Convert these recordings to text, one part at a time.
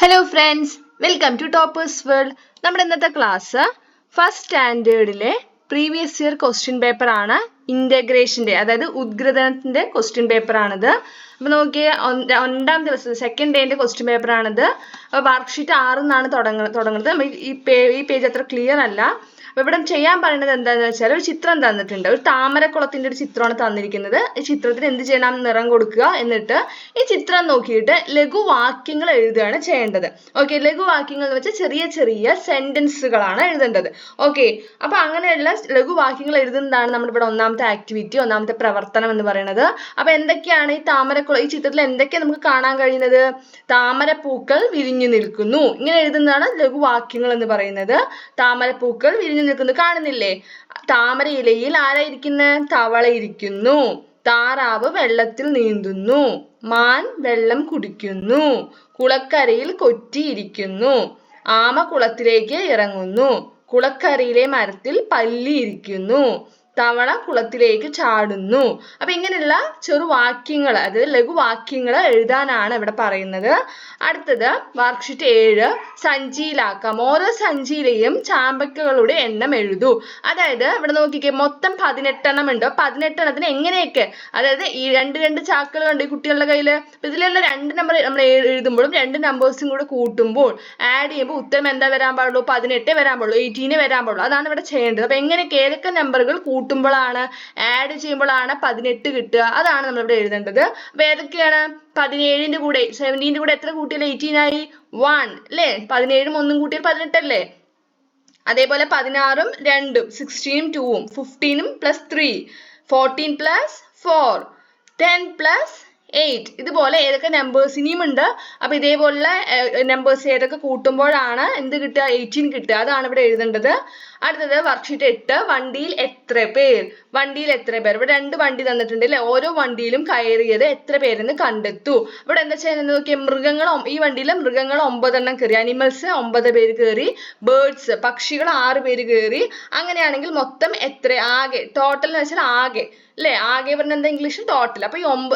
Hello friends welcome to toppers world നമ്മുടെ ഇന്നത്തെ class first സ്റ്റാൻഡേർഡിലെ പ്രീവിയസ് ഇയർ ക്വസ്റ്റ്യൻ പേപ്പർ ആണ് ഇന്റഗ്രേഷന്റെ അതായത് ഉദ്ഗ്രഥനത്തിന്റെ ക്വസ്റ്റ്യൻ പേപ്പർ ആണിത്. അപ്പോൾ നോക്കിയേ ഒന്നാം ദിവസം സെക്കൻഡ് ഡേന്റെ ക്വസ്റ്റ്യൻ പേപ്പർ ആണിത്. വർക്ക് ഷീറ്റ് ആറിൽ നിന്നാണ് തുടങ്ങുന്നത്. ഈ ഈ പേജ് അത്ര ക്ലിയർ അല്ല. അപ്പൊ ഇവിടെ ചെയ്യാൻ പറയുന്നത് എന്താന്ന് വെച്ചാൽ ഒരു ചിത്രം തന്നിട്ടുണ്ട്. ഒരു താമരക്കുളത്തിന്റെ ഒരു ചിത്രമാണ് തന്നിരിക്കുന്നത്. ഈ ചിത്രത്തിന് എന്ത് ചെയ്യണം? നിറം കൊടുക്കുക. എന്നിട്ട് ഈ ചിത്രം നോക്കിയിട്ട് ലഘുവാക്യങ്ങൾ എഴുതുകയാണ് ചെയ്യേണ്ടത്. ഓക്കെ ലഘുവാക്യങ്ങൾ എന്ന് വെച്ചാൽ ചെറിയ ചെറിയ സെന്റൻസുകളാണ് എഴുതേണ്ടത്. ഓക്കെ അപ്പൊ അങ്ങനെയുള്ള ലഘുവാക്യങ്ങൾ എഴുതുന്നതാണ് നമ്മുടെ ഇവിടെ ഒന്നാമത്തെ ആക്ടിവിറ്റി ഒന്നാമത്തെ പ്രവർത്തനം എന്ന് പറയുന്നത്. അപ്പൊ എന്തൊക്കെയാണ് ഈ താമരക്കുളം ഈ ചിത്രത്തിൽ എന്തൊക്കെയാണ് നമുക്ക് കാണാൻ കഴിയുന്നത്? താമരപ്പൂക്കൾ വിരിഞ്ഞു നിൽക്കുന്നു. ഇങ്ങനെ എഴുതുന്നതാണ് ലഘുവാക്യങ്ങൾ എന്ന് പറയുന്നത്. താമരപ്പൂക്കൾ വിരിഞ്ഞു നിൽക്കുന്നു. കാണുന്നില്ലേ? താമര ഇലയിൽ ആരാ ഇരിക്കുന്നത് തവള ഇരിക്കുന്നു താറാവ് വെള്ളത്തിൽ നീന്തുന്നു. മാൻ വെള്ളം കുടിക്കുന്നു. കുളക്കരയിൽ കൊറ്റിയിരിക്കുന്നു. ആമ കുളത്തിലേക്ക് ഇറങ്ങുന്നു. കുളക്കരയിലെ മരത്തിൽ പല്ലി ഇരിക്കുന്നു തവള കുളത്തിലേക്ക് ചാടുന്നു. അപ്പൊ ഇങ്ങനെയുള്ള ചെറു വാക്യങ്ങൾ അതായത് ലഘുവാക്യങ്ങൾ എഴുതാനാണ് ഇവിടെ പറയുന്നത്. അടുത്തത് വർക്ക്ഷീറ്റ് ഏഴ് സഞ്ചിയിലാക്കാം. ഓരോ സഞ്ചിയിലെയും ചാമ്പക്കകളുടെ എണ്ണം എഴുതൂ. അതായത് ഇവിടെ നോക്കിക്കേ മൊത്തം പതിനെട്ടെണ്ണം ഉണ്ട്. പതിനെട്ടെണ്ണത്തിന് എങ്ങനെയൊക്കെ? അതായത് ഈ രണ്ട് രണ്ട് ചാക്കുകൾ ഉണ്ട് ഈ കുട്ടികളുടെ കയ്യിൽ ഇതിലുള്ള രണ്ട് നമ്പർ നമ്മൾ എഴുതുമ്പോഴും രണ്ട് നമ്പേഴ്സും കൂടെ കൂട്ടുമ്പോൾ ആഡ് ചെയ്യുമ്പോൾ ഉത്തരം എന്താ വരാൻ പാടുള്ളൂ? പതിനെട്ടേ വരാൻ പാടുള്ളൂ. എയ്റ്റീനെ വരാൻ പാടുള്ളൂ. അതാണ് ഇവിടെ ചെയ്യേണ്ടത്. അപ്പൊ എങ്ങനെയൊക്കെ? ഏതൊക്കെ നമ്പറുകൾ കൂട്ടുമ്പോഴാണ് ആഡ് ചെയ്യുമ്പോഴാണ് പതിനെട്ട് കിട്ടുക. അതാണ് നമ്മൾ ഇവിടെ എഴുതേണ്ടത്. അപ്പൊ ഏതൊക്കെയാണ്? പതിനേഴിന്റെ കൂടെ സെവന്റീന്റെ കൂടെ എത്ര കൂട്ടിയാൽ എയ്റ്റീൻ ആയി. വൺ അല്ലേ പതിനേഴും ഒന്നും കൂട്ടിയാൽ പതിനെട്ടല്ലേ? അതേപോലെ പതിനാറും രണ്ടും സിക്സ്റ്റീനും ടൂവും ഫിഫ്റ്റീനും plus three fourteen plus four ten plus eight ഇതുപോലെ ഏതൊക്കെ നമ്പേഴ്സ് ഇനിയും ഉണ്ട്. അപ്പൊ ഇതേപോലുള്ള നമ്പേഴ്സ് ഏതൊക്കെ കൂട്ടുമ്പോഴാണ് എന്ത് കിട്ടുക? എയ്റ്റീൻ കിട്ടുക. അതാണ് ഇവിടെ എഴുതേണ്ടത്. അടുത്തത് വർക്ക്ഷീറ്റ് എട്ട് വണ്ടിയിൽ എത്ര പേർ വണ്ടിയിൽ എത്ര പേർ ഇവിടെ രണ്ട് വണ്ടി തന്നിട്ടുണ്ട് അല്ലെ ഓരോ വണ്ടിയിലും കയറിയത് എത്ര പേരെന്ന് കണ്ടെത്തൂ. ഇവിടെ എന്താ ചെയ്യുന്നത് നോക്കിയാൽ മൃഗങ്ങൾ ഈ വണ്ടിയിൽ മൃഗങ്ങൾ ഒമ്പതെണ്ണം കയറി അനിമൽസ് ഒമ്പത് പേര് കയറി ബേർഡ്സ് പക്ഷികൾ ആറ് പേര് കയറി. അങ്ങനെയാണെങ്കിൽ മൊത്തം എത്ര? ആകെ ടോട്ടൽ എന്ന് വെച്ചാൽ ആകെ അല്ലേ? ആകെ പറഞ്ഞ എന്താ ഇംഗ്ലീഷിൽ ടോട്ടൽ അപ്പൊ ഈ ഒമ്പ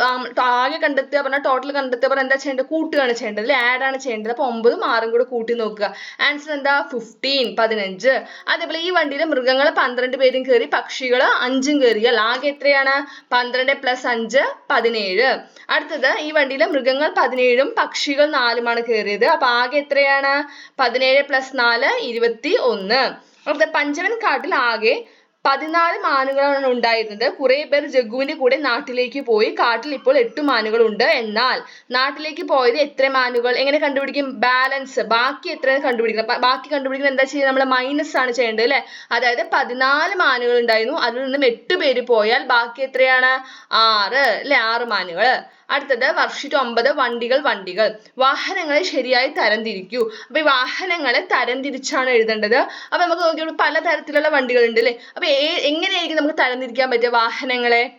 ആകെ കണ്ടെത്തുക പറഞ്ഞാൽ ടോട്ടൽ കണ്ടെത്തുക പറഞ്ഞാൽ എന്താ ചെയ്യേണ്ടത്? കൂട്ടുകയാണ് ചെയ്യേണ്ടത് അല്ലെ? ആഡ് ആണ് ചെയ്യേണ്ടത്. അപ്പൊ ഒമ്പതും ആറും കൂടെ കൂട്ടി നോക്കുക. ആൻസർ എന്താ? ഫിഫ്റ്റീൻ പതിനഞ്ച്. അതേപോലെ ഈ വണ്ടിയിൽ മൃഗങ്ങൾ പന്ത്രണ്ട് പേരും കയറി പക്ഷികൾ അഞ്ചും കയറിയാൽ ആകെ എത്രയാണ്? പന്ത്രണ്ട് പ്ലസ് അഞ്ച് പതിനേഴ്. അടുത്തത് ഈ വണ്ടിയിൽ മൃഗങ്ങൾ പതിനേഴും പക്ഷികൾ നാലുമാണ് കയറിയത് അപ്പൊ ആകെ എത്രയാണ്? പതിനേഴ് പ്ലസ് നാല് ഇരുപത്തി ഒന്ന്. അടുത്ത പഞ്ചവൻ കാട്ടിൽ ആകെ പതിനാല് മാനുകളാണ് ഉണ്ടായിരുന്നത്. കുറെ പേർ ജഗ്ഗുവിന്റെ കൂടെ നാട്ടിലേക്ക് പോയി. കാട്ടിൽ ഇപ്പോൾ എട്ട് മാനുകളുണ്ട്. എന്നാൽ നാട്ടിലേക്ക് പോയത് എത്ര മാനുകൾ? എങ്ങനെ കണ്ടുപിടിക്കും? ബാലൻസ്. ബാക്കി എത്ര കണ്ടുപിടിക്കണം ബാക്കി കണ്ടുപിടിക്കുന്നത് എന്താ ചെയ്യുന്നത്? നമ്മൾ മൈനസ് ആണ് ചെയ്യേണ്ടത് അല്ലെ? അതായത് പതിനാല് മാനുകൾ ഉണ്ടായിരുന്നു. അതിൽ നിന്നും എട്ട് പേര് പോയാൽ ബാക്കി എത്രയാണ്? ആറ്. അല്ലെ? ആറ് മാനുകൾ. അടുത്തത് വർക്ക്ഷീറ്റ് ഒമ്പത് വണ്ടികൾ വണ്ടികൾ. വാഹനങ്ങളെ ശരിയായി തരംതിരിക്കൂ. അപ്പൊ ഈ വാഹനങ്ങളെ തരംതിരിച്ചാണ് എഴുതേണ്ടത്. അപ്പൊ നമുക്ക് നോക്കിയാൽ പല തരത്തിലുള്ള വണ്ടികൾ ഉണ്ട് അല്ലെ? അപ്പൊ എങ്ങനെയായിരിക്കും നമുക്ക് തരംതിരിക്കാൻ പറ്റുക വാഹനങ്ങളെ?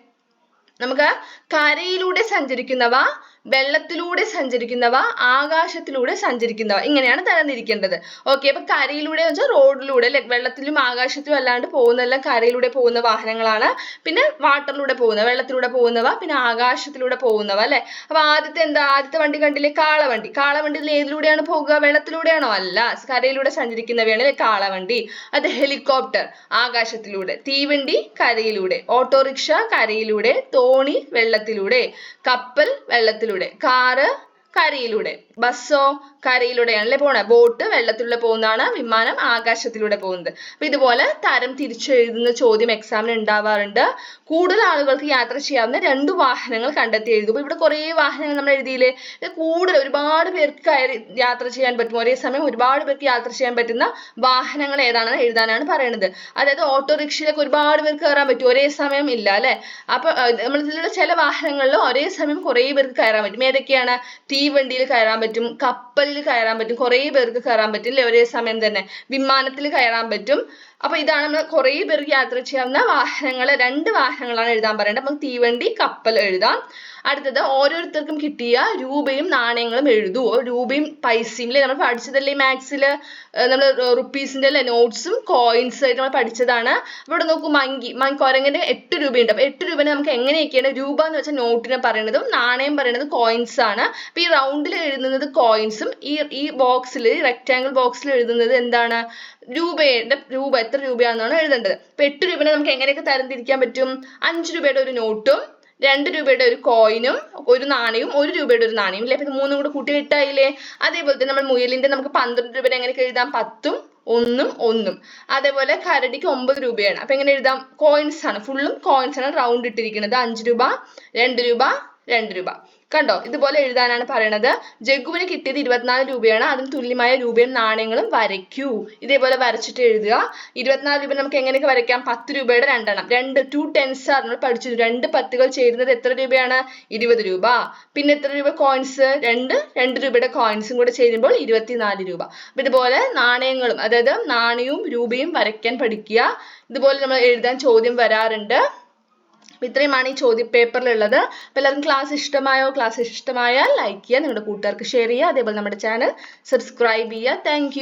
നമുക്ക് കരയിലൂടെ സഞ്ചരിക്കുന്നവ വെള്ളത്തിലൂടെ സഞ്ചരിക്കുന്നവ ആകാശത്തിലൂടെ സഞ്ചരിക്കുന്നവ. ഇങ്ങനെയാണ് തരംതിരിക്കേണ്ടത്. ഓക്കെ അപ്പൊ കരയിലൂടെ വെച്ചാൽ റോഡിലൂടെ അല്ലെ? വെള്ളത്തിലും ആകാശത്തിലും അല്ലാണ്ട് പോകുന്നതെല്ലാം കരയിലൂടെ പോകുന്ന വാഹനങ്ങളാണ്. പിന്നെ വാട്ടറിലൂടെ പോകുന്ന വെള്ളത്തിലൂടെ പോകുന്നവ പിന്നെ ആകാശത്തിലൂടെ പോകുന്നവ അല്ലെ? അപ്പൊ ആദ്യത്തെ എന്താ? ആദ്യത്തെ വണ്ടി കണ്ടില്ലേ? കാളവണ്ടി. കാളവണ്ടിയിൽ ഏതിലൂടെയാണ് പോകുക? വെള്ളത്തിലൂടെയാണോ? അല്ല കരയിലൂടെ സഞ്ചരിക്കുന്നവയാണ് കാളവണ്ടി. അത് ഹെലികോപ്റ്റർ ആകാശത്തിലൂടെ. തീവണ്ടി കരയിലൂടെ. ഓട്ടോറിക്ഷ കരയിലൂടെ. തോണി വെള്ളത്തിലൂടെ. കപ്പൽ വെള്ളത്തിലൂടെ. കാറ് കരയിലൂടെ. ബസ്സോ കരയിലൂടെയാണല്ലേ പോണേ? ബോട്ട് വെള്ളത്തിലൂടെ പോകുന്നതാണ് വിമാനം ആകാശത്തിലൂടെ പോകുന്നത്. അപ്പൊ ഇതുപോലെ തരം തിരിച്ചെഴുതുന്ന ചോദ്യം എക്സാമിന് ഉണ്ടാവാറുണ്ട്. കൂടുതൽ ആളുകൾക്ക് യാത്ര ചെയ്യാവുന്ന രണ്ട് വാഹനങ്ങൾ കണ്ടെത്തി എഴുതും ഇവിടെ കുറേ വാഹനങ്ങൾ നമ്മൾ എഴുതിയില്ലേ? കൂടുതൽ ഒരുപാട് പേർക്ക് കയറി യാത്ര ചെയ്യാൻ പറ്റും. ഒരേ സമയം ഒരുപാട് പേർക്ക് യാത്ര ചെയ്യാൻ പറ്റുന്ന വാഹനങ്ങൾ ഏതാണെന്ന് എഴുതാനാണ് പറയുന്നത് അതായത് ഓട്ടോറിക്ഷയിലൊക്കെ ഒരുപാട് പേർക്ക് കയറാൻ പറ്റും. ഒരേ സമയം ഇല്ല അല്ലെ? അപ്പൊ നമ്മൾ ഇതിലുള്ള ചില വാഹനങ്ങളിൽ ഒരേ സമയം കുറേ പേർക്ക് കയറാൻ പറ്റും. ഏതൊക്കെയാണ്? തീവണ്ടിയിൽ കയറാൻ പറ്റും കപ്പലിൽ കയറാൻ പറ്റും കുറേ പേർക്ക് കയറാൻ പറ്റും ഒരേ സമയം തന്നെ. വിമാനത്തിൽ കയറാൻ പറ്റും. അപ്പൊ ഇതാണ് നമ്മൾ കുറേ പേർക്ക് യാത്ര ചെയ്യാവുന്ന വാഹനങ്ങൾ. രണ്ട് വാഹനങ്ങളാണ് എഴുതാൻ പറയുന്നത്. അപ്പം തീവണ്ടി കപ്പൽ എഴുതാം. അടുത്തത് ഓരോരുത്തർക്കും കിട്ടിയ രൂപയും നാണയങ്ങളും എഴുതുവോ? രൂപയും പൈസയും അല്ലേ നമ്മൾ പഠിച്ചതല്ലേ മാത്സിൽ നമ്മൾ റുപ്പീസിന്റെ അല്ലേ നോട്ട്സും കോയിൻസ് ആയിട്ട് നമ്മൾ പഠിച്ചതാണ്. ഇവിടെ നോക്കൂ മങ്കി മങ്കി കുരങ്ങിന്റെ എട്ട് രൂപയുണ്ട്. അപ്പോൾ എട്ട് രൂപനെ നമുക്ക് എങ്ങനെയൊക്കെയാണ് രൂപ എന്ന് വെച്ചാൽ നോട്ടിനെ പറയുന്നതും നാണയം പറയുന്നത് കോയിൻസ് ആണ്. അപ്പോൾ ഈ റൗണ്ടിൽ എഴുതുന്നത് കോയിൻസും ഈ ഈ ബോക്സിൽ റെക്റ്റാങ്കിൾ ബോക്സിൽ എഴുതുന്നത് എന്താണ്? രൂപയുടെ രൂപ എത്ര രൂപയാണെന്നാണ് എഴുതേണ്ടത്. അപ്പോൾ എട്ട് രൂപനെ നമുക്ക് എങ്ങനെയൊക്കെ തരംതിരിക്കാൻ പറ്റും? അഞ്ച് രൂപയുടെ ഒരു നോട്ടും രണ്ട് രൂപയുടെ ഒരു കോയിനും ഒരു നാണയവും ഒരു രൂപയുടെ ഒരു നാണയവും അല്ലേ അപ്പൊ മൂന്നും കൂടെ കൂട്ടി എട്ടായില്ലേ അതേപോലെ തന്നെ നമ്മൾ മുയലിന്റെ നമുക്ക് പന്ത്രണ്ട് രൂപയുടെ എങ്ങനെയൊക്കെ എഴുതാം? പത്തും ഒന്നും ഒന്നും. അതേപോലെ കരടിക്ക് ഒമ്പത് രൂപയാണ്. അപ്പൊ എങ്ങനെ എഴുതാം? കോയിൻസ് ആണ്. ഫുള്ളും കോയിൻസ് ആണ് റൗണ്ട് ഇട്ടിരിക്കുന്നത്. അഞ്ച് രൂപ രണ്ട് രൂപ രണ്ട് രൂപ. കണ്ടോ? ഇതുപോലെ എഴുതാനാണ് പറയണത്. ജഗ്ഗുവിന് കിട്ടിയത് ഇരുപത്തിനാല് രൂപയാണ്. അതിന് തുല്യമായ രൂപയും നാണയങ്ങളും വരയ്ക്കൂ. ഇതേപോലെ വരച്ചിട്ട് എഴുതുക. ഇരുപത്തിനാല് രൂപ നമുക്ക് എങ്ങനെയൊക്കെ വരയ്ക്കാം? പത്ത് രൂപയുടെ രണ്ടെണ്ണം. രണ്ട് ടു ടെൻസ് നമ്മൾ പഠിച്ചു രണ്ട് പത്തുകൾ ചേരുന്നത് എത്ര രൂപയാണ്? ഇരുപത് രൂപ. പിന്നെ എത്ര രൂപ കോയിൻസ് രണ്ട് രണ്ട് രൂപയുടെ കോയിൻസും കൂടെ ചേരുമ്പോൾ ഇരുപത്തിനാല് രൂപ. അപ്പൊ ഇതുപോലെ നാണയങ്ങളും അതായത് നാണയവും രൂപയും വരയ്ക്കാൻ പഠിക്കുക. ഇതുപോലെ നമ്മൾ എഴുതാൻ ചോദ്യം വരാറുണ്ട്. അപ്പൊ ഇത്രയുമാണ് ഈ ചോദ്യ പേപ്പറിലുള്ളത് അപ്പോൾ എല്ലാവർക്കും ക്ലാസ് ഇഷ്ടമായോ? ക്ലാസ് ഇഷ്ടമായാൽ ലൈക്ക് ചെയ്യുക. നിങ്ങളുടെ കൂട്ടുകാർക്ക് ഷെയർ ചെയ്യുക. അതേപോലെ നമ്മുടെ ചാനൽ സബ്സ്ക്രൈബ് ചെയ്യുക. താങ്ക്